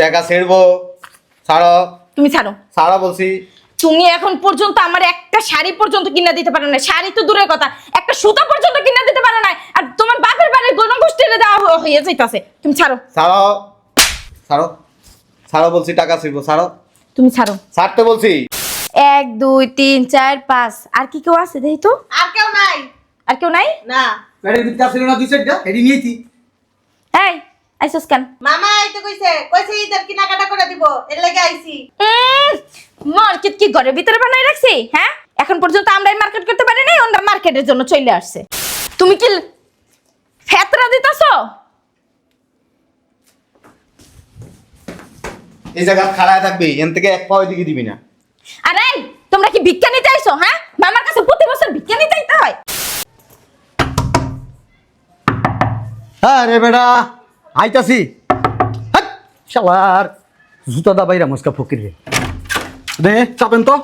টাকা ছেড়বো ছাড়ো। তুমি ছাড়ো। ছাড়ো বলছি। তুমি এখন পর্যন্ত আমার একটা শাড়ি পর্যন্ত কিনা দিতে পারো না শাড়ি তো দূরের কথা। একটা সুতা পর্যন্ত কিনা দিতে পারো না আর তোমার বাপের বাড়ির গণগোষ্ঠীর দেওয়া হয়ে যাইতাছে। তুমি ছাড়ো। ছাড়ো। ছাড়ো। ছাড়ো বলছি টাকা ছিড়বো ছাড়ো। তুমি ছাড়ো। ছাড়তে বলছি। এক দুই তিন চার পাঁচ। আর কি কেউ আছে দেখি তো? আর কেউ নাই। আর কেউ নাই? না। গাড়ির ভিতরে আসলে না দুই সাইডটা এডি নিয়েছি। এই আইসস কেন? মামা আইতে কইছে কইছে ঈদের কেনাকাটা করে দিব এর লাগে আইছি। মার্কেট কি ঘরের ভিতরে বানাই রাখছি হ্যাঁ? এখন পর্যন্ত আমরাই মার্কেট করতে পারি নাই ওরা মার্কেটের জন্য চলে আসছে। তুমি কি ফেতরা দিতেছো? এই জায়গা খাড়ায় থাকবি এন থেকে এক পাও দিকে দিবি না। আরে তোমরা কি ভিক্ষা নিতে আইছো হ্যাঁ? মামার কাছে প্রতি বছর ভিক্ষা নিতে আইতে হয়। হ্যাঁ রে বেটা আইতাছি। শালার। জুতা দা বাইরা মুসকা ফকির রে। দে চাপেন তো।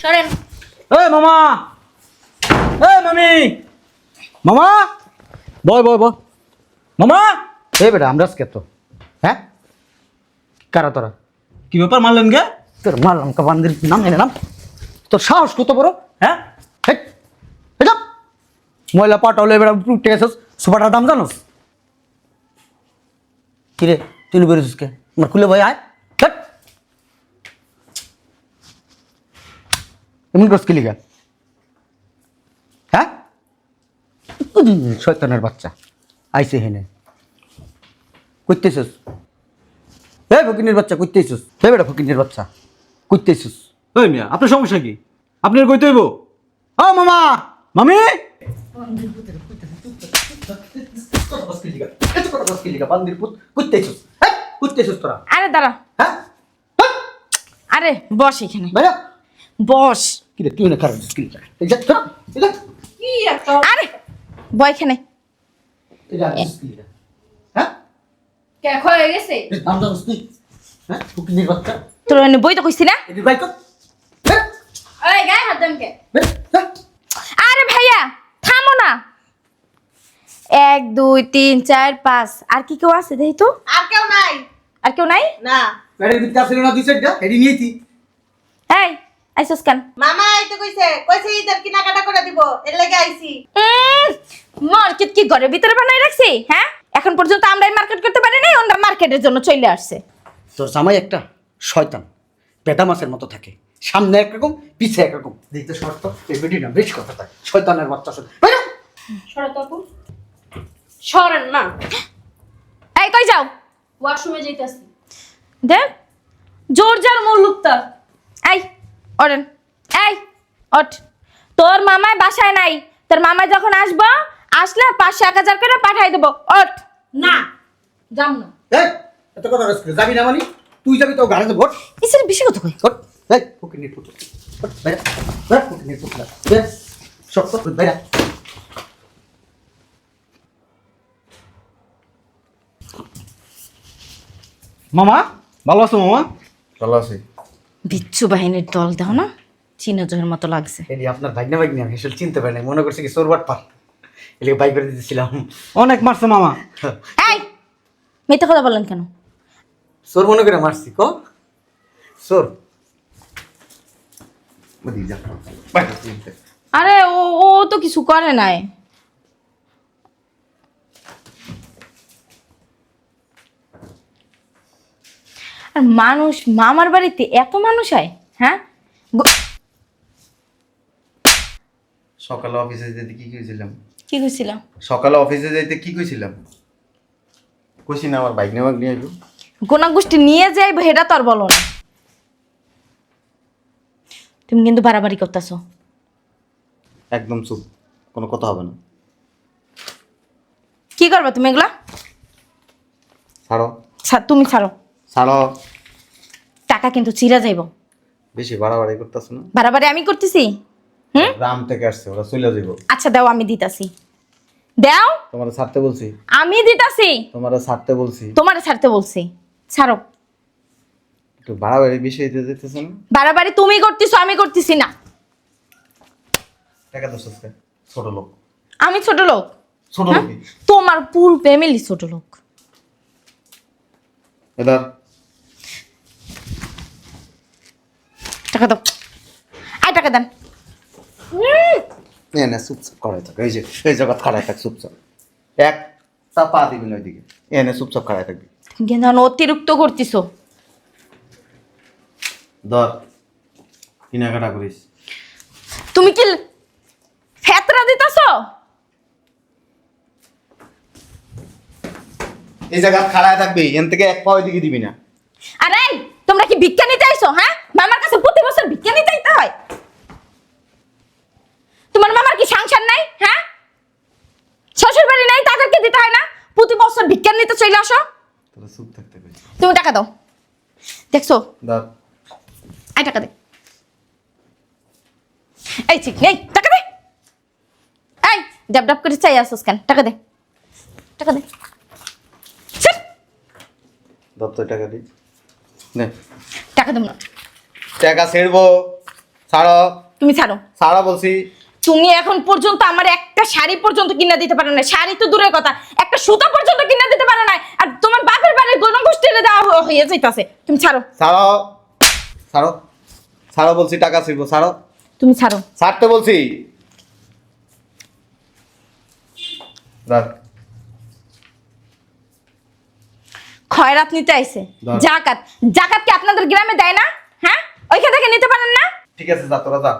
সরেন। এ মামা। এ মামি। মামা। বয় বয় বয়। মামা। এ বেটা আমরা আজকে তো। হ্যাঁ? কারা তোরা? কি ব্যাপার মারলেন গে? তোর মারলাম কাবান্দির নাম এনে নাম। তোর সাহস কত বড়? হ্যাঁ? ময়লা পাটালে এবার উঠে গেছিস। সুপাটার দাম জানোস? কিরে তুই বেরোছিস কে? আমার খুলে ভাই আয় এমন করস কি লিগা? হ্যাঁ? শয়তানের বাচ্চা আইসে হেনে। কইতেছিস? এই ফকিনের বাচ্চা কইতেছিস? এই বেটা ফকিনের বাচ্চা কইতেছিস? ওই মিয়া আপনার সমস্যা কি? আপনি আর কইতে হইব? ও মামা মামি? তোরা আরে দাঁড়া। হ্যাঁ আরে বস এখানে। ভাইয়া। বস। কি রে তুই না খারাপ স্কিল এই যা তোরা এই যা। কি একটা আরে বয় এখানে। এই যা হ্যাঁ? কে হয়ে গেছে? নাম জানোস তুই। হ্যাঁ বাচ্চা। তোর বই তো কইছি না? হ্যাঁ? গায়ে হাত দেন কে হ্যাঁ আরে ভাইয়া থামো না এক দুই তিন চার পাঁচ। আর কি কেউ আছে দেখি তো? আর কেউ নাই। আর কেউ নাই? না। গাড়ির ভিতরে আসলে না দুই সাইডটা? এডি নিয়েছি এই আইসস কেন? মামা আইতে কইছে কইছে ঈদের কেনাকাটা করে দিব এর লাগে আইছি। মার্কেট কি ঘরের ভিতরে বানাই রাখছি হ্যাঁ? এখন পর্যন্ত আমরাই মার্কেট করতে পারি নাই ওরা মার্কেটের জন্য চলে আসছে। তোর জামাই একটা শয়তান। পেটা মাছের মতো থাকে। সামনে একরকম পিছে একরকম। দেখতে শর্ত এই বেটি না বেশ কথা থাকে শয়তানের বাচ্চা। সরে তো আপু। সরেন না। এই কই যাও? ওয়াশরুমে যাইতেছি। দেখ। জোর যার মুল্লুক তার এই ওরেন এই ওঠ। তোর মামায় বাসায় নাই। তোর মামায় যখন আসব আসলে পাঁচশো এক হাজার করে পাঠাই দেবো। ওঠ। না যাম না। এই এত কথা যাবি না মানি? তুই যাবি তো ভোট ইসের বেশি কথা কই? ভোট এই ফুকি নিয়ে ফুট ভোট বাইরে। বাইরে নিয়ে ফুট বের শর্ত বাইরে। মামা ভালো আছো মামা? ভালো আছি। বিচ্ছু বাহিনীর দল দাও না? চীনা জয়ের মতো লাগছে। এটি আপনার ভাগ্নে ভাগ্নে আমি আসলে চিনতে পারি না মনে করছি কি চোর বাটপার। এলিকে বাই করে দিতেছিলাম। অনেক মারছে মামা। এই মিথ্যা কথা বললেন কেন? চোর মনে করে মারছি ক? যা। আরে ও ও তো কিছু করে নাই। আর মানুষ মামার বাড়িতে এত মানুষ হয় হ্যাঁ? সকালে অফিসে যেতে কি কইছিলাম? কি কইছিল সকালে অফিসে যাইতে কি কইছিলাম? কইছি না আমার বাইক নিয়ে বাইক নিয়ে আইবো। গোনা গোষ্ঠী নিয়ে যাইব সেটা তো আর বলো না। তুমি কিন্তু বাড়াবাড়ি করতেছো। একদম চুপ কোনো কথা হবে না। কি করবে তুমি এগুলা? ছাড়ো। ছা- তুমি ছাড়ো। ছাড়ো। টাকা কিন্তু চিরা যাইব। বেশি বাড়াবাড়ি করতেছ না? বাড়াবাড়ি আমি করতেছি? হুম? গ্রাম থেকে আসছে ওরা চলে যাইব। আচ্ছা দাও আমি দিতাছি। দাও। তোমার ছাড়তে বলছি। আমি দিতাছি। তোমার ছাড়তে বলছি। তোমার ছাড়তে বলছি। ছাড়ো। একটু বাড়াবাড়ি বেশি হইতে যেতেছে না? বাড়াবাড়ি তুমি করতেছো আমি করতেছি না। টাকা ছোট লোক। আমি ছোট লোক? ছোট হ্যাঁ? লোকই। তোমার পুল ফ্যামিলি ছোট লোক। এবার টাকা দাও। আই টাকা দেন। এনে চুপচাপ করাই থাক। এই যে এই জগৎ খাড়াই থাক চুপচাপ। এক তা পা দিবি না ওইদিকে। এনে চুপচাপ খাড়াই থাকবি। গেন্দান অতিরিক্ত করতিছো। ধর কেনাকাটা করিস। তুমি কি ফেতরা দিতেছো? এই জায়গা খাড়ায় থাকবি এন থেকে এক পা ওইদিকে দিবি না। আরে তোমরা কি ভিক্ষা নিতে আইছো হ্যাঁ? মামার কাছে প্রতি বছর ভিক্ষা নিতে হয়। তোমার মামার কি সংসার নাই? হ্যাঁ? শ্বশুর বাড়ি নাই তাদেরকে দিতে হয় না? প্রতি বছর ভিক্ষা নিতে চলে আসো। তুমি টাকা দাও। দেখছ? আই টাকা দে। এই ঠিক নেই টাকা দে। এই ডাব ডাব করে চাই আসোস কেন? টাকা দে। টাকা দে। ছিট, টাকা দি। নে। টাকা দেবো না টাকা ছেড়বো। ছাড়ো। তুমি ছাড়ো। ছাড়া বলছি। তুমি এখন পর্যন্ত আমার একটা শাড়ি পর্যন্ত কিনে দিতে পারো না। শাড়ি তো দূরের কথা। একটা সুতা পর্যন্ত কিনে দিতে পারো না। আর তোমার বাপের বাড়ির গণ গোষ্ঠীরে দেওয়া হয়ে যাইতাছে। তুমি ছাড়ো। ছাড়ো। ছাড়ো। ছাড়ো বলছি টাকা ছিড়বো। ছাড়ো। তুমি ছাড়ো। ছাড়তে বলছি। ধর খয়রাত নিতে আইছে। জাকাত। জাকাত কি আপনাদের গ্রামে দেয় না? হ্যাঁ? ওইখান থেকে নিতে পারেন না? ঠিক আছে যা তোরা যা।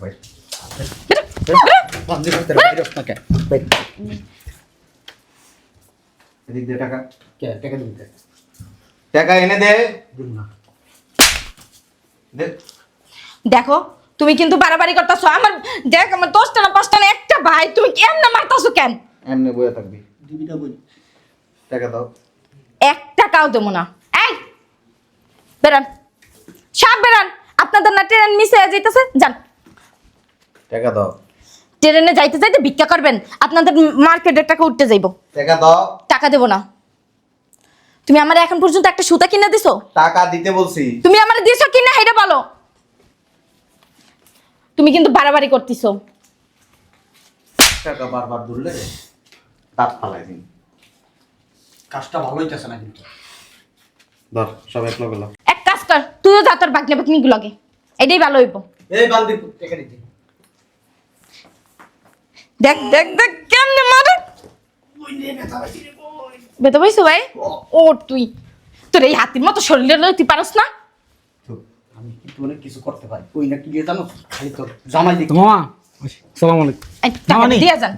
বাইর। এদিক দিয়ে টাকা। কে টাকা দিবি টাকা এনে দে। না। দে। দেখো তুমি কিন্তু বাড়াবাড়ি করতেছো। আমার দেখ আমার দশটা না পাঁচটা না একটা ভাই। তুমি কেন না মারতেছো কেন? এমনি বয়ে থাকবি। দিবি বই। টাকা দাও। এক টাকাও দেবো না। এই বেরান। সব বেরান। আপনাদের না ট্রেন মিস হয়ে যাইতেছে। যান। টাকা দাও। ট্রেনে যাইতে যাইতে ভিক্ষা করবেন। আপনাদের মার্কেটের টাকা উঠতে যাইব। টাকা দাও। টাকা দেবো না। তুমি আমার এখন পর্যন্ত একটা সুতা কিনে দিছো? টাকা দিতে বলছি। তুমি আমার দিছো কিনা এটা বলো। তুমি কিন্তু বাড়াবাড়ি করতেছো। টাকা বারবার ধরলে দাঁত ফালাই দিন। কাজটা ভালো হইতেছে না কিন্তু। ধর সব এক লগে লাও। এক কাজ কর তুইও যা তোর বাগনা বাগনি লগে এটাই ভালো হইব। এই বান্দির টাকা দিতে দেখ দেখ দেখ কেমনে মারে। বেতা পাইছো ভাই? ও। তুই। তোর এই হাতির মতো শরীরে লই তুই পারস না। আমি কিন্তু অনেক কিছু করতে পারি? ওই না কি দিয়ে জানো? খালি তোর জামাই দিকে মামা সালাম আলাইকুম। এই টাকা মামানি। দিয়ে যান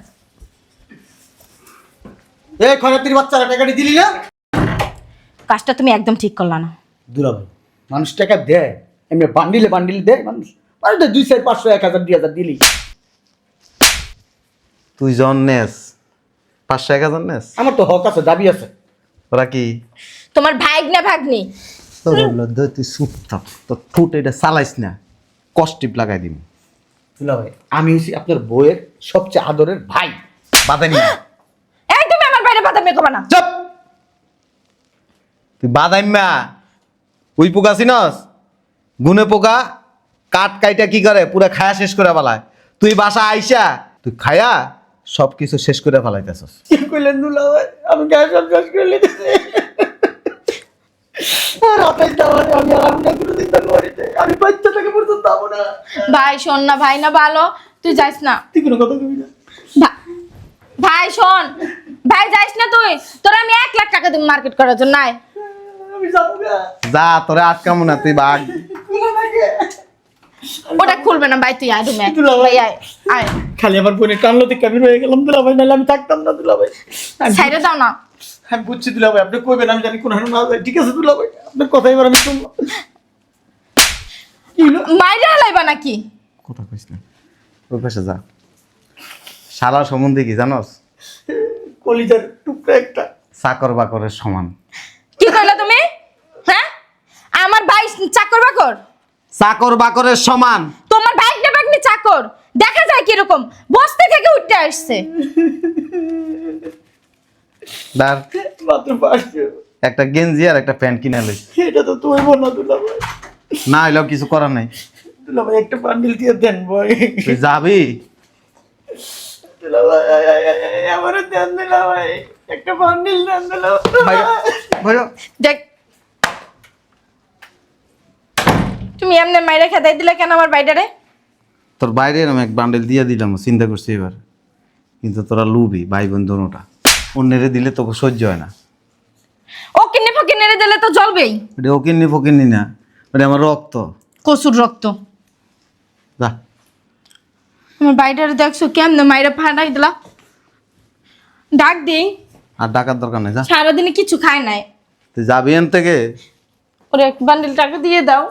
এই খয়রাতির বাচ্চারা টাকাটি দিলি না? কাজটা তুমি একদম ঠিক করলা না। দুলাভাই মানুষ টাকা দেয় এমনি বান্ডিলে বান্ডিলে দেয় মানুষ মানে তো দুই চার পাঁচশো এক হাজার দুই হাজার দিলি। তুই জন নেস পাঁচশো এক হাজার নেস? আমার তো হক আছে দাবি আছে। ওরা কি? তোমার ভাগ্নি? দে তুই চুপ থাক তোর ঠোঁট এটা চালাইস না কষ্টিপ লাগাই দিবি। দুলাভাই আমি হচ্ছি আপনার বইয়ের সবচেয়ে আদরের ভাই বাধা নি এই না। চুপ। তুই বাদাইম্মা উই পোকা চিনস? গুনে পোকা? কাঠ কাইটা কি করে? পুরা খায়া শেষ করে ফেলায়। তুই বাসা আইসা তুই খায়া সব কিছু শেষ করে ফেলাইতেছস। কি করলেন দুলাভাই আমি গ্যাস সব শেষ করে না। ভাই শোন না ভাই না ভালো। তুই যাইস না। তুই কোনো কথা কবি না। ভাই শোন। ভাই যাইস না তুই? তোর আমি এক লাখ টাকা দিব মার্কেট করার জন্য আয়। আমি যাব না। যা তোরে আটকামো না তুই বাঘ ওটা খুলবে না ভাই তুই আয়। ভাই। আয় আয়। খালি আমার বোনের টানলো থেকে আমি রয়ে গেলাম দুলাভাই নাহলে আমি থাকতাম না দুলাভাই আমি সাইডে দাও না। আমি বুঝছি দুলাভাই আপনি কইবেন আমি জানি কোন হারে না যায়। ঠিক আছে দুলাভাই আপনার কথা এবার আমি শুনলাম মাইরে হালাইবা নাকি? কথা কইস না। ওই পাশে যা। সারা সম্বন্ধে কি জানোস? কলিজার টুকরা একটা। চাকর বাকরের সমান। কি কইলা তুমি? হ্যাঁ? আমার ভাই চাকর বাকর? চাকর বাকরের সমান। তোমার বাইক না বাগনি চাকর? দেখা যায় কি রকম বস্তি থেকে উঠতে আসছে। দার মাত্র পাঁচশো। একটা গেঞ্জি আর একটা প্যান্ট কিনে লইস। এটা তো তুই বল না দুলাভাই না হইলেও কিছু করার নাই। দুলাভাই একটা বান্ডিল দিয়ে দেন ভাই। তুই যাবি? আমারও ধ্যান দিলা ভাই। একটা বান্ডিল ধ্যান দিলা। ভাইয়া দেখ। তুমি এমনি মাইরে খেদাই দিলে কেন আমার বাইটারে তোর বাইরে এরম এক বান্ডেল দিয়ে দিলাম চিন্তা করছি এবার। কিন্তু তোরা লুবি ভাই বোন দোনোটা অন্যেরে দিলে তোকে সহ্য হয় না। ও কিনে ফকিনে নেড়ে দিলে তো জ্বলবেই। ওটা ওকিন্নি ফকিন্নি না ওটা আমার রক্ত। কসুর রক্ত। আমার বাইটারে দেখছ কেমনে মাইরে ফাটাই দিলা? ডাক দিই আর ডাকার দরকার নেই যা। সারাদিনে কিছু খায় নাই। তুই যাবি এন থেকে? ওরে এক বান্ডিল টাকা দিয়ে দাও।